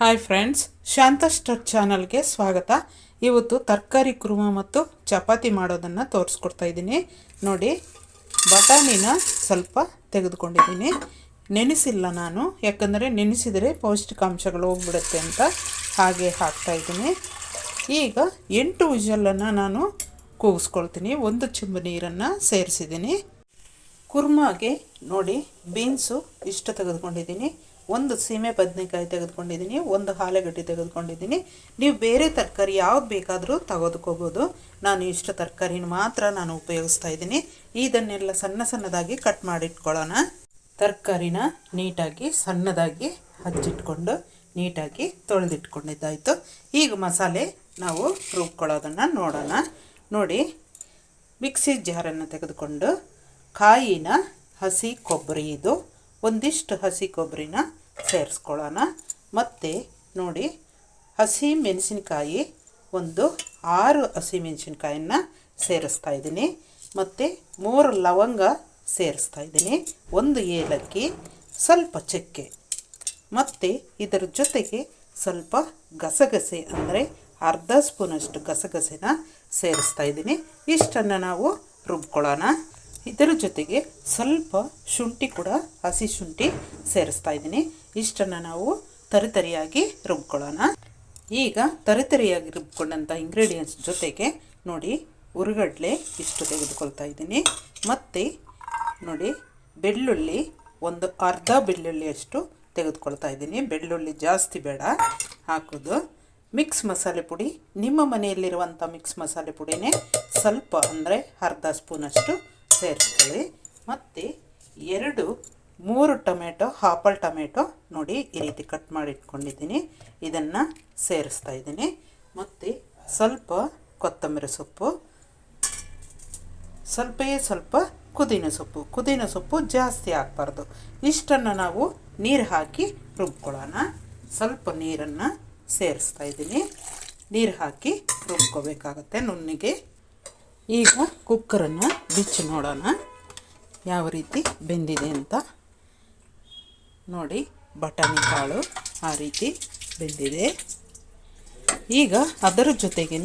Hi friends ಶಾಂತ star ಚಾನಲ್ಗೆ ಸ್ವಾಗತ. ಇವತ್ತು ತರಕಾರಿ, ಕುರ್ಮ ಮತ್ತು ಚಪಾತಿ ಮಾಡೋದನ್ನು ತೋರಿಸ್ಕೊಡ್ತಾ ಇದ್ದೀನಿ. ನೋಡಿ, ಬಟಾಣಿನ ಸ್ವಲ್ಪ ತೆಗೆದುಕೊಂಡಿದ್ದೀನಿ. ನೆನೆಸಿಲ್ಲ ನಾನು, ಯಾಕಂದರೆ ನೆನೆಸಿದರೆ ಪೌಷ್ಟಿಕಾಂಶಗಳು ಹೋಗ್ಬಿಡುತ್ತೆ ಅಂತ ಹಾಗೆ ಹಾಕ್ತಾ ಇದ್ದೀನಿ. ಈಗ ಎಂಟು ವಿಷಲನ್ನು ನಾನು ಕೂಗಿಸ್ಕೊಳ್ತೀನಿ. ಒಂದು ಚುಂಬು ನೀರನ್ನು ಸೇರಿಸಿದ್ದೀನಿ. ಕುರ್ಮಾಗೆ ನೋಡಿ, ಬೀನ್ಸು ಇಷ್ಟು ತೆಗೆದುಕೊಂಡಿದ್ದೀನಿ. ಒಂದು ಸೀಮೆ ಬದನೆಕಾಯಿ ತೆಗೆದುಕೊಂಡಿದ್ದೀನಿ, ಒಂದು ಆಲೂಗಡ್ಡೆ ತೆಗೆದುಕೊಂಡಿದ್ದೀನಿ. ನೀವು ಬೇರೆ ತರಕಾರಿ ಯಾವ್ದು ಬೇಕಾದರೂ ತೆಗೆದುಕೋಬೋದು. ನಾನು ಇಷ್ಟು ತರಕಾರಿನ ಮಾತ್ರ ನಾನು ಉಪಯೋಗಿಸ್ತಾ ಇದ್ದೀನಿ. ಇದನ್ನೆಲ್ಲ ಸಣ್ಣ ಸಣ್ಣದಾಗಿ ಕಟ್ ಮಾಡಿಟ್ಕೊಳ್ಳೋಣ. ತರಕಾರಿನ ನೀಟಾಗಿ ಸಣ್ಣದಾಗಿ ಹಚ್ಚಿಟ್ಕೊಂಡು ನೀಟಾಗಿ ತೊಳೆದಿಟ್ಕೊಂಡಿದ್ದಾಯಿತು. ಈಗ ಮಸಾಲೆ ನಾವು ರುಬ್ಕೊಳ್ಳೋದನ್ನು ನೋಡೋಣ. ನೋಡಿ, ಮಿಕ್ಸಿ ಜಾರನ್ನು ತೆಗೆದುಕೊಂಡು ಕಾಯಿನ ಹಸಿ ಕೊಬ್ಬರಿ ಇದು, ಒಂದಿಷ್ಟು ಹಸಿ ಕೊಬ್ಬರಿನ ಸೇರಿಸ್ಕೊಳ್ಳೋಣ. ಮತ್ತು ನೋಡಿ, ಹಸಿ ಮೆಣಸಿನಕಾಯಿ, ಒಂದು ಆರು ಹಸಿ ಮೆಣಸಿನ್ಕಾಯನ್ನ ಸೇರಿಸ್ತಾ ಇದ್ದೀನಿ. ಮತ್ತು ಮೂರು ಲವಂಗ ಸೇರಿಸ್ತಾ ಇದ್ದೀನಿ. ಒಂದು ಏಲಕ್ಕಿ, ಸ್ವಲ್ಪ ಚಕ್ಕೆ. ಮತ್ತು ಇದರ ಜೊತೆಗೆ ಸ್ವಲ್ಪ ಗಸಗಸೆ, ಅಂದರೆ ಅರ್ಧ ಸ್ಪೂನಷ್ಟು ಗಸಗಸೆನ ಸೇರಿಸ್ತಾ ಇದ್ದೀನಿ. ಇಷ್ಟನ್ನು ನಾವು ರುಬ್ಕೊಳ್ಳೋಣ. ಇದರ ಜೊತೆಗೆ ಸ್ವಲ್ಪ ಶುಂಠಿ ಕೂಡ, ಹಸಿ ಶುಂಠಿ ಸೇರಿಸ್ತಾ ಇದ್ದೀನಿ. ಇಷ್ಟನ್ನು ನಾವು ತರಿತರಿಯಾಗಿ ರುಬ್ಕೊಳ್ಳೋಣ. ಈಗ ತರಿತರಿಯಾಗಿ ರುಬ್ಕೊಂಡಂಥ ಇಂಗ್ರೀಡಿಯೆಂಟ್ಸ್ ಜೊತೆಗೆ ನೋಡಿ, ಉರುಗಡ್ಲೆ ಇಷ್ಟು ತೆಗೆದುಕೊಳ್ತಾ ಇದ್ದೀನಿ. ಮತ್ತು ನೋಡಿ, ಬೆಳ್ಳುಳ್ಳಿ, ಒಂದು ಅರ್ಧ ಬೆಳ್ಳುಳ್ಳಿಯಷ್ಟು ತೆಗೆದುಕೊಳ್ತಾ ಇದ್ದೀನಿ. ಬೆಳ್ಳುಳ್ಳಿ ಜಾಸ್ತಿ ಬೇಡ, ಹಾಕೋದು. ಮಿಕ್ಸ್ ಮಸಾಲೆ ಪುಡಿ, ನಿಮ್ಮ ಮನೆಯಲ್ಲಿರುವಂಥ ಮಿಕ್ಸ್ ಮಸಾಲೆ ಪುಡಿನೇ ಸ್ವಲ್ಪ ಅಂದರೆ ಅರ್ಧ ಸ್ಪೂನಷ್ಟು ಸೇರಿಸ್ಕೊಳ್ಳಿ. ಮತ್ತು ಎರಡು, ಮೂರು ಟೊಮೆಟೊ ಹಾಪಲ್ ಟೊಮೆಟೊ ನೋಡಿ ಈ ರೀತಿ ಕಟ್ ಮಾಡಿ ಇಟ್ಕೊಂಡಿದ್ದೀನಿ. ಇದನ್ನು ಸೇರಿಸ್ತಾ ಇದ್ದೀನಿ. ಮತ್ತು ಸ್ವಲ್ಪ ಕೊತ್ತಂಬರಿ ಸೊಪ್ಪು, ಸ್ವಲ್ಪ ಸ್ವಲ್ಪ ಕುದಿನ ಸೊಪ್ಪು. ಕುದಿನ ಸೊಪ್ಪು ಜಾಸ್ತಿ ಹಾಕ್ಬಾರ್ದು ಇಷ್ಟನ್ನು ನಾವು ನೀರು ಹಾಕಿ ರುಬ್ಕೊಳ್ಳೋಣ. ಸ್ವಲ್ಪ ನೀರನ್ನು ಸೇರಿಸ್ತಾ ಇದ್ದೀನಿ. ನೀರು ಹಾಕಿ ರುಬ್ಕೋಬೇಕಾಗತ್ತೆ ನುಣ್ಣಿಗೆ. ಈಗ ಕುಕ್ಕರನ್ನು ಬಿಚ್ಚಿ ನೋಡೋಣ. ಯಾವ ರೀತಿ ಬೆಂದಿದೆ ಅಂತ. ನೋಡಿ, ಬಟಾಣಿ ಕಾಳು ಆ ರೀತಿ ಬೆಂದಿದೆ. ಈಗ ಅದರ ಜೊತೆಗೇ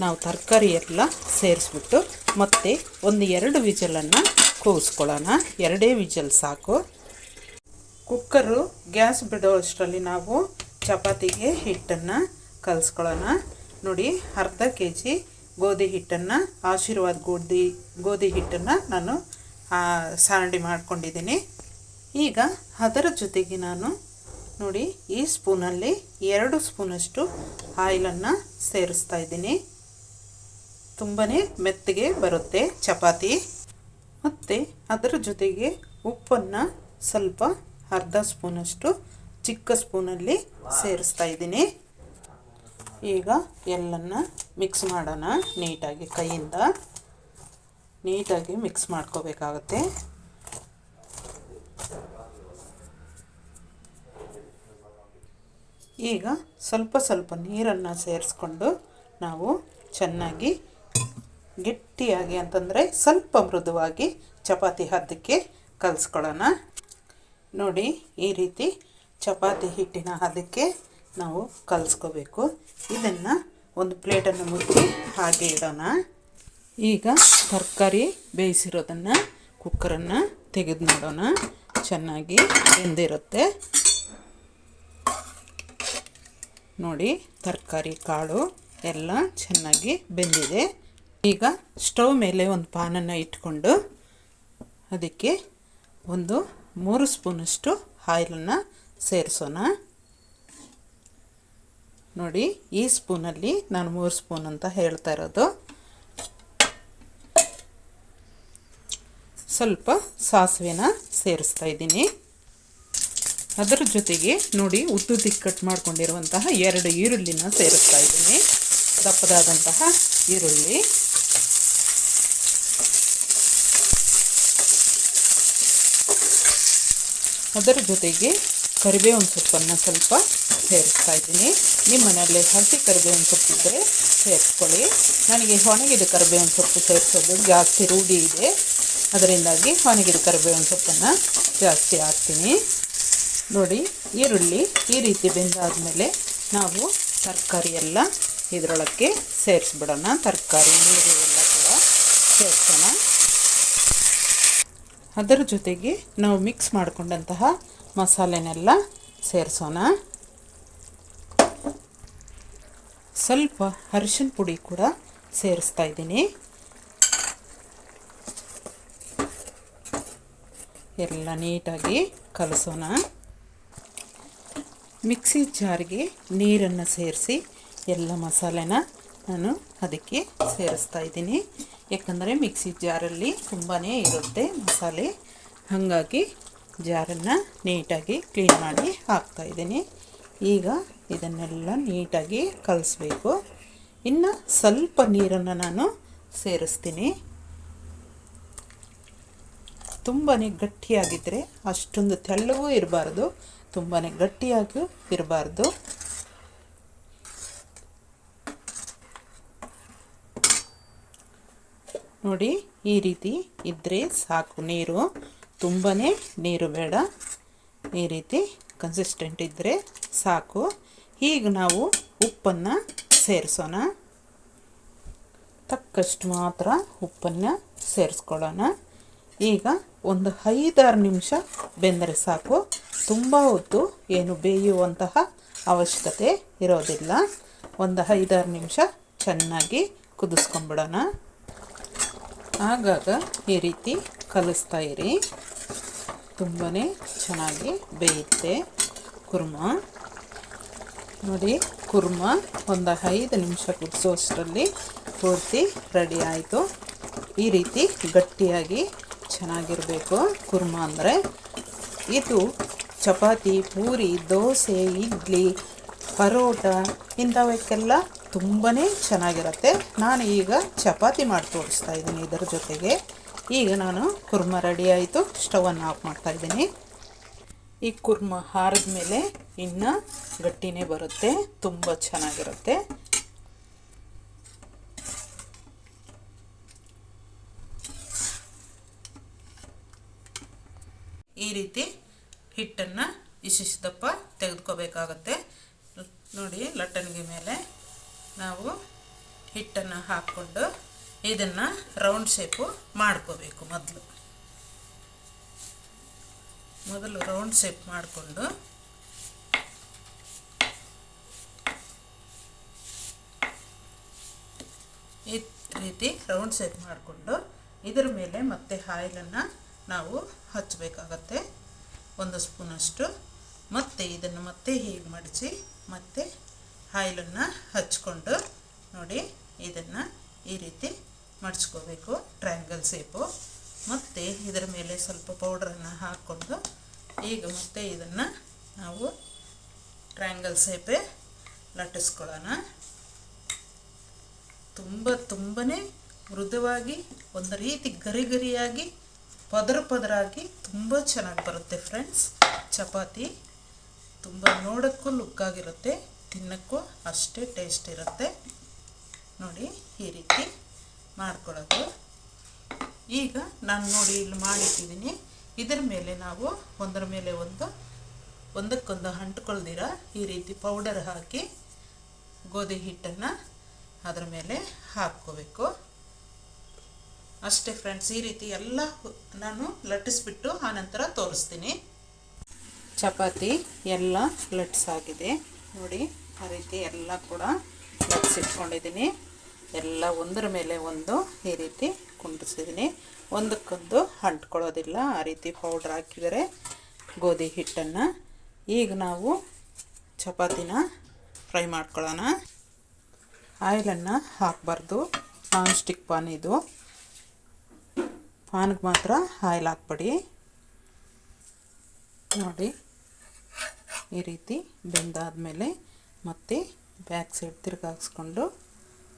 ನಾವು ತರಕಾರಿ ಎಲ್ಲ ಸೇರಿಸ್ಬಿಟ್ಟು ಮತ್ತೆ ಒಂದು ಎರಡು ವಿಜಲನ್ನು ಕೂಸ್ಕೊಳ್ಳೋಣ ಎರಡೇ ವಿಜಲ್ ಸಾಕು. ಕುಕ್ಕರು ಗ್ಯಾಸ್ ಬಿಡೋ ಅಷ್ಟರಲ್ಲಿ ನಾವು ಚಪಾತಿಗೆ ಹಿಟ್ಟನ್ನು ಕಲಿಸ್ಕೊಳ್ಳೋಣ. ನೋಡಿ, ಅರ್ಧ ಕೆ ಜಿ ಗೋಧಿ ಹಿಟ್ಟನ್ನು, ಆಶೀರ್ವಾದ ಗೋಧಿ ಗೋಧಿ ಹಿಟ್ಟನ್ನು ನಾನು ಸಾರಣಿ ಮಾಡ್ಕೊಂಡಿದ್ದೀನಿ. ಈಗ ಅದರ ಜೊತೆಗೆ ನಾನು ನೋಡಿ, ಈ ಸ್ಪೂನಲ್ಲಿ ಎರಡು ಸ್ಪೂನಷ್ಟು ಆಯಿಲನ್ನು ಸೇರಿಸ್ತಾ ಇದ್ದೀನಿ. ತುಂಬಾ ಮೆತ್ತಗೆ ಬರುತ್ತೆ ಚಪಾತಿ. ಮತ್ತು ಅದರ ಜೊತೆಗೆ ಉಪ್ಪನ್ನು ಸ್ವಲ್ಪ ಅರ್ಧ ಸ್ಪೂನಷ್ಟು ಚಿಕ್ಕ ಸ್ಪೂನಲ್ಲಿ ಸೇರಿಸ್ತಾ ಇದ್ದೀನಿ. ಈಗ ಎಲ್ಲನ್ನು ಮಿಕ್ಸ್ ಮಾಡೋಣ ನೀಟಾಗಿ ಕೈಯಿಂದ. ನೀಟಾಗಿ ಮಿಕ್ಸ್ ಮಾಡ್ಕೋಬೇಕಾಗತ್ತೆ. ಈಗ ಸ್ವಲ್ಪ ಸ್ವಲ್ಪ ನೀರನ್ನು ಸೇರಿಸ್ಕೊಂಡು ನಾವು ಚೆನ್ನಾಗಿ ಗಟ್ಟಿಯಾಗಿ ಅಂತಂದರೆ ಸ್ವಲ್ಪ ಮೃದುವಾಗಿ ಚಪಾತಿ ಹದಕ್ಕೆ ಕಲಿಸ್ಕೊಳ್ಳೋಣ. ನೋಡಿ ಈ ರೀತಿ ಚಪಾತಿ ಹಿಟ್ಟಿನ ಹದಕ್ಕೆ ನಾವು ಕಲಿಸ್ಕೋಬೇಕು. ಇದನ್ನು ಒಂದು ಪ್ಲೇಟನ್ನು ಮುಚ್ಚಿ ಹಾಗೆ ಇಡೋಣ. ಈಗ ತರಕಾರಿ ಬೇಯಿಸಿರೋದನ್ನು ಕುಕ್ಕರನ್ನು ತೆಗೆದು ನೋಡೋಣ. ಚೆನ್ನಾಗಿ ಬೆಂದಿರುತ್ತೆ. ನೋಡಿ, ತರಕಾರಿ ಕಾಳು ಎಲ್ಲ ಚೆನ್ನಾಗಿ ಬೆಂದಿದೆ. ಈಗ ಸ್ಟವ್ ಮೇಲೆ ಒಂದು ಪಾನನ್ನು ಇಟ್ಕೊಂಡು ಅದಕ್ಕೆ ಒಂದು ಮೂರು ಸ್ಪೂನಷ್ಟು ಆಯಿಲನ್ನು ಸೇರಿಸೋಣ. ನೋಡಿ, ಈ ಸ್ಪೂನಲ್ಲಿ ನಾನು ಮೂರು ಸ್ಪೂನ್ ಅಂತ ಹೇಳ್ತಾ ಇರೋದು. ಸ್ವಲ್ಪ ಸಾಸಿವೆನ ಸೇರಿಸ್ತಾ ಇದ್ದೀನಿ. ಅದರ ಜೊತೆಗೆ ನೋಡಿ ಉದ್ದುದ್ದಿಗೆ ಕಟ್ ಮಾಡ್ಕೊಂಡಿರುವಂತಹ ಎರಡು ಈರುಳ್ಳಿನ ಸೇರಿಸ್ತಾ ಇದ್ದೀನಿ. ದಪ್ಪದಾದಂತಹ ಈರುಳ್ಳಿ. ಅದರ ಜೊತೆಗೆ ಕರಿಬೇವಿನ ಸೊಪ್ಪನ್ನು ಸ್ವಲ್ಪ ಸೇರಿಸ್ತಾ ಇದ್ದೀನಿ. ನಿಮ್ಮ ಮನೆಯಲ್ಲಿ ಹಸಿ ಕರಿಬೇವಿನ ಸೊಪ್ಪಿದ್ದರೆ ಸೇರಿಸ್ಕೊಳ್ಳಿ. ನನಗೆ ಒಣಗಿದ ಕರಿಬೇವಿನ ಸೊಪ್ಪು ಸೇರಿಸೋದು ಜಾಸ್ತಿ ರೂಢಿ ಇದೆ. ಅದರಿಂದಾಗಿ ಒಣಗಿದ ಕರಿಬೇವಿನ ಸೊಪ್ಪನ್ನು ಜಾಸ್ತಿ ಹಾಕ್ತೀನಿ. ನೋಡಿ, ಈರುಳ್ಳಿ ಈ ರೀತಿ ಬೆಂದಾದಮೇಲೆ ನಾವು ತರಕಾರಿ ಎಲ್ಲ ಇದರೊಳಕ್ಕೆ ಸೇರಿಸ್ಬಿಡೋಣ. ತರಕಾರಿ ನೀರು ಎಲ್ಲ ಕೂಡ ಸೇರಿಸೋಣ. ಅದರ ಜೊತೆಗೆ ನಾವು ಮಿಕ್ಸ್ ಮಾಡಿಕೊಂಡಂತಹ ಮಸಾಲೆನೆಲ್ಲ ಸೇರಿಸೋಣ. ಸ್ವಲ್ಪ ಅರಿಶಿನ ಪುಡಿ ಕೂಡ ಸೇರಿಸ್ತಾ ಇದ್ದೀನಿ. ಎಲ್ಲ ನೀಟಾಗಿ ಕಲಸೋಣ. ಮಿಕ್ಸಿ ಜಾರ್ಗೆ ನೀರನ್ನು ಸೇರಿಸಿ ಎಲ್ಲ ಮಸಾಲೆನ ನಾನು ಅದಕ್ಕೆ ಸೇರಿಸ್ತಾ ಇದ್ದೀನಿ. ಯಾಕಂದರೆ ಮಿಕ್ಸಿ ಜಾರಲ್ಲಿ ತುಂಬಾ ಇರುತ್ತೆ ಮಸಾಲೆ. ಹಾಗಾಗಿ ಜಾರನ್ನು ನೀಟಾಗಿ ಕ್ಲೀನ್ ಮಾಡಿ ಹಾಕ್ತಾ ಇದ್ದೀನಿ. ಈಗ ಇದನ್ನೆಲ್ಲ ನೀಟಾಗಿ ಕಲಿಸ್ಬೇಕು. ಇನ್ನು ಸ್ವಲ್ಪ ನೀರನ್ನು ನಾನು ಸೇರಿಸ್ತೀನಿ. ತುಂಬಾ ಗಟ್ಟಿಯಾಗಿದ್ದರೆ ಅಷ್ಟೊಂದು ತೆಳ್ಳಗೂ ಇರಬಾರ್ದು. ತುಂಬಾ ಗಟ್ಟಿಯಾಗೂ ಇರಬಾರ್ದು. ನೋಡಿ, ಈ ರೀತಿ ಇದ್ದರೆ ಸಾಕು ನೀರು. ತುಂಬಾ ನೀರು ಬೇಡ. ಈ ರೀತಿ ಕನ್ಸಿಸ್ಟೆಂಟ್ ಇದ್ದರೆ ಸಾಕು. ಈಗ ನಾವು ಉಪ್ಪನ್ನು ಸೇರಿಸೋಣ. ತಕ್ಕಷ್ಟು ಮಾತ್ರ ಉಪ್ಪನ್ನು ಸೇರಿಸ್ಕೊಳ್ಳೋಣ. ಈಗ ಒಂದು ಐದಾರು ನಿಮಿಷ ಬೆಂದರೆ ಸಾಕು. ತುಂಬ ಹೊತ್ತು ಏನು ಬೇಯುವಂತಹ ಅವಶ್ಯಕತೆ ಇರೋದಿಲ್ಲ. ಒಂದು ಐದಾರು ನಿಮಿಷ ಚೆನ್ನಾಗಿ ಕುದಿಸ್ಕೊಂಬಿಡೋಣ. ಆಗಾಗ ಈ ರೀತಿ ಕಲಿಸ್ತಾ ಇರಿ. ತುಂಬಾ ಚೆನ್ನಾಗಿ ಬೇಯುತ್ತೆ ಕುರ್ಮ. ನೋಡಿ, ಕುರ್ಮ ಒಂದು ಐದು ನಿಮಿಷ ಕುದಿಸೋಷ್ಟರಲ್ಲಿ ಪೂರ್ತಿ ರೆಡಿ ಆಯಿತು. ಈ ರೀತಿ ಗಟ್ಟಿಯಾಗಿ ಚೆನ್ನಾಗಿರಬೇಕು. ಕುರ್ಮ ಅಂದರೆ ಇದು ಚಪಾತಿ, ಪೂರಿ, ದೋಸೆ, ಇಡ್ಲಿ, ಪರೋಟ ಇಂಥವಕ್ಕೆಲ್ಲ ತುಂಬಾ ಚೆನ್ನಾಗಿರುತ್ತೆ. ನಾನು ಈಗ ಚಪಾತಿ ಮಾಡಿ ತೋರಿಸ್ತಾ ಇದ್ದೀನಿ ಇದರ ಜೊತೆಗೆ. ಈಗ ನಾನು ಕುರ್ಮ ರೆಡಿ ಆಯಿತು. ಸ್ಟವನ್ನು ಆಫ್ ಮಾಡ್ತಾ ಇದ್ದೀನಿ. ಈ ಕುರ್ಮ ಹಾರಿದ ಮೇಲೆ ಇನ್ನು ಗಟ್ಟಿನೇ ಬರುತ್ತೆ. ತುಂಬ ಚೆನ್ನಾಗಿರುತ್ತೆ. ಈ ರೀತಿ ಹಿಟ್ಟನ್ನು ಇಶಿಸಿದಪ್ಪ ತೆಗೆದುಕೋಬೇಕಾಗತ್ತೆ. ನೋಡಿ ಲಟ್ಟಣಿಗೆ ಮೇಲೆ ನಾವು ಹಿಟ್ಟನ್ನು ಹಾಕ್ಕೊಂಡು ಇದನ್ನು ರೌಂಡ್ ಶೇಪು ಮಾಡ್ಕೋಬೇಕು ಮೊದಲು. ಮೊದಲು ರೌಂಡ್ ಶೇಪ್ ಮಾಡಿಕೊಂಡು ಈ ರೀತಿ ರೌಂಡ್ ಶೇಪ್ ಮಾಡಿಕೊಂಡು ಇದರ ಮೇಲೆ ಮತ್ತೆ ಆಯಿಲನ್ನು ನಾವು ಹಚ್ಚಬೇಕಾಗತ್ತೆ. ಒಂದು ಸ್ಪೂನಷ್ಟು. ಮತ್ತೆ ಇದನ್ನು ಮತ್ತೆ ಹೀಗೆ ಮಡಚಿ ಮತ್ತೆ ಆಯಿಲನ್ನು ಹಚ್ಕೊಂಡು ನೋಡಿ ಇದನ್ನು ಈ ರೀತಿ ಮಡ್ಚ್ಕೋಬೇಕು ಟ್ರ್ಯಾಂಗಲ್ ಸೇಪು ಮತ್ತು ಇದರ ಮೇಲೆ ಸ್ವಲ್ಪ ಪೌಡ್ರನ್ನು ಹಾಕ್ಕೊಂಡು ಈಗ ಮತ್ತೆ ಇದನ್ನು ನಾವು ಟ್ರ್ಯಾಂಗಲ್ ಸೇಪೆ ಲಟ್ಟಿಸ್ಕೊಳ್ಳೋಣ. ತುಂಬ ತುಂಬಾ ಮೃದುವಾಗಿ, ಒಂದು ರೀತಿ ಗರಿ ಗರಿಯಾಗಿ, ಪದರ ಪದರಾಗಿ ತುಂಬ ಚೆನ್ನಾಗಿ ಬರುತ್ತೆ ಫ್ರೆಂಡ್ಸ್ ಚಪಾತಿ ತುಂಬ ನೋಡೋಕ್ಕೂ ಲುಕ್ಕಾಗಿರುತ್ತೆ ತಿನ್ನೋಕ್ಕೂ ಅಷ್ಟೇ ಟೇಸ್ಟ್ ಇರುತ್ತೆ. ನೋಡಿ ಈ ರೀತಿ. ಮಾಡ್ಕೊಳ್ಳೋದು. ಈಗ ನಾನು ನೋಡಿ ಇಲ್ಲಿ ಮಾಡಿಟ್ಟಿದ್ದೀನಿ. ಇದರ ಮೇಲೆ ನಾವು ಒಂದರ ಮೇಲೆ ಒಂದು, ಒಂದಕ್ಕೊಂದು ಅಂಟ್ಕೊಳ್ದಿರ ಈ ರೀತಿ ಪೌಡರ್ ಹಾಕಿ ಗೋಧಿ ಹಿಟ್ಟನ್ನು ಅದರ ಮೇಲೆ ಹಾಕ್ಕೋಬೇಕು. ಅಷ್ಟೇ ಫ್ರೆಂಡ್ಸ್ ಈ ರೀತಿ ಎಲ್ಲ ನಾನು ಲಟ್ಟಿಸ್ಬಿಟ್ಟು ಆನಂತರ ತೋರಿಸ್ತೀನಿ. ಚಪಾತಿ ಎಲ್ಲ ಲಟ್ಸಾಗಿದೆ. ನೋಡಿ, ಆ ರೀತಿ ಎಲ್ಲ ಕೂಡ ಲಟ್ಸಿಟ್ಕೊಂಡಿದ್ದೀನಿ. ಎಲ್ಲ ಒಂದರ ಮೇಲೆ ಒಂದು ಈ ರೀತಿ ಕುಂಡಿಸಿದ್ದೀನಿ ಒಂದಕ್ಕೊಂದು ಅಂಟ್ಕೊಳ್ಳೋದಿಲ್ಲ. ಆ ರೀತಿ ಪೌಡ್ರ್ ಹಾಕಿದರೆ ಗೋಧಿ ಹಿಟ್ಟನ್ನು. ಈಗ ನಾವು ಚಪಾತಿನ ಫ್ರೈ ಮಾಡ್ಕೊಳ್ಳೋಣ. ಆಯಿಲನ್ನು ಹಾಕಬಾರ್ದು. ನಾನ್ ಸ್ಟಿಕ್ ಪಾನ್ ಇದು. ಪಾನ್ಗೆ ಮಾತ್ರ ಆಯಿಲ್ ಹಾಕ್ಬೇಡಿ. ನೋಡಿ, ಈ ರೀತಿ ಬೆಂದಾದ ಮೇಲೆ ಮತ್ತೆ ಬ್ಯಾಕ್ ಸೈಡ್ ತಿರುಗಾಕ್ಸ್ಕೊಂಡು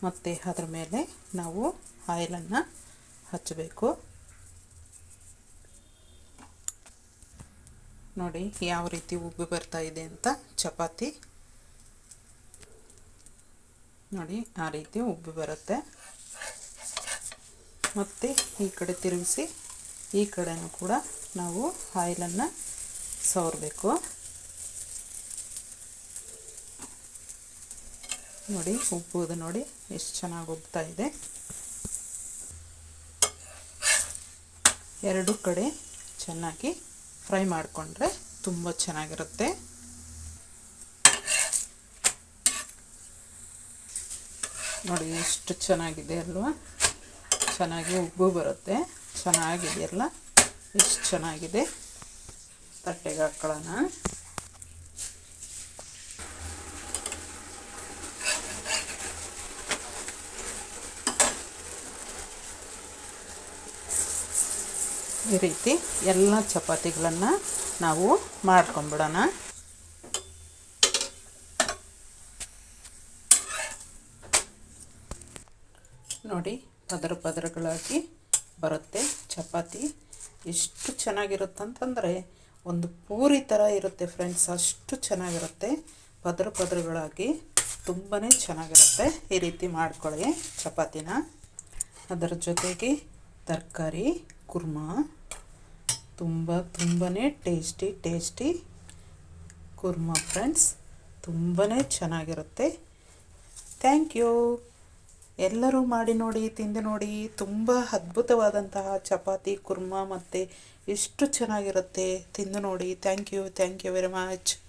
ಮತ್ತೆ ಅದರ ಮೇಲೆ ನಾವು ಆಯಿಲನ್ನು ಹಚ್ಚಬೇಕು. ನೋಡಿ ಯಾವ ರೀತಿ ಉಬ್ಬಿ ಬರ್ತಾ ಇದೆ ಅಂತ ಚಪಾತಿ. ನೋಡಿ ಆ ರೀತಿ ಉಬ್ಬಿ ಬರುತ್ತೆ. ಮತ್ತು ಈ ಕಡೆ ತಿರುಗಿಸಿ ಈ ಕಡೆನೂ ಕೂಡ ನಾವು ಆಯಿಲನ್ನು ಸವರಬೇಕು. ನೋಡಿ ಉಬ್ಬೋದು ನೋಡಿ ಎಷ್ಟು ಚೆನ್ನಾಗಿ ಉಬ್ತಾ ಇದೆ. ಎರಡು ಕಡೆ ಚೆನ್ನಾಗಿ ಫ್ರೈ ಮಾಡಿಕೊಂಡ್ರೆ ತುಂಬ ಚೆನ್ನಾಗಿರುತ್ತೆ. ನೋಡಿ, ಎಷ್ಟು ಚೆನ್ನಾಗಿದೆ ಅಲ್ವಾ? ಚೆನ್ನಾಗಿ ಉಬ್ಬು ಬರುತ್ತೆ. ಚೆನ್ನಾಗಿದೆಯಲ್ಲ? ಎಷ್ಟು ಚೆನ್ನಾಗಿದೆ? ತಟ್ಟೆಗೆ ಹಾಕ್ಕೊಳ್ಳೋಣ ಈ ರೀತಿ ಎಲ್ಲ ಚಪಾತಿಗಳನ್ನು ನಾವು ಮಾಡ್ಕೊಂಬಿಡೋಣ. ನೋಡಿ, ಪದರ ಪದರಗಳಾಗಿ ಬರುತ್ತೆ. ಚಪಾತಿ ಎಷ್ಟು ಚೆನ್ನಾಗಿರುತ್ತಂತಂದರೆ ಒಂದು ಪೂರಿ ಥರ ಇರುತ್ತೆ ಫ್ರೆಂಡ್ಸ್, ಅಷ್ಟು ಚೆನ್ನಾಗಿರುತ್ತೆ. ಪದರ ಪದರಗಳಾಗಿ ತುಂಬಾ ಚೆನ್ನಾಗಿರುತ್ತೆ ಈ ರೀತಿ ಮಾಡ್ಕೊಳ್ಳಿ ಚಪಾತಿನ. ಅದರ ಜೊತೆಗೆ ತರಕಾರಿ ಕುರ್ಮಾ. ತುಂಬ ತುಂಬಾ ಟೇಸ್ಟಿ ಟೇಸ್ಟಿ ಕುರ್ಮಾ ಫ್ರೆಂಡ್ಸ್. ತುಂಬಾ ಚೆನ್ನಾಗಿರುತ್ತೆ. Thank you. ಎಲ್ಲರೂ ಮಾಡಿ ನೋಡಿ, ತಿಂದು ನೋಡಿ. ತುಂಬ ಅದ್ಭುತವಾದಂತಹ ಚಪಾತಿ, ಕುರ್ಮಾ ಮತ್ತು ಎಷ್ಟು ಚೆನ್ನಾಗಿರುತ್ತೆ. ತಿಂದು ನೋಡಿ. Thank you thank you very much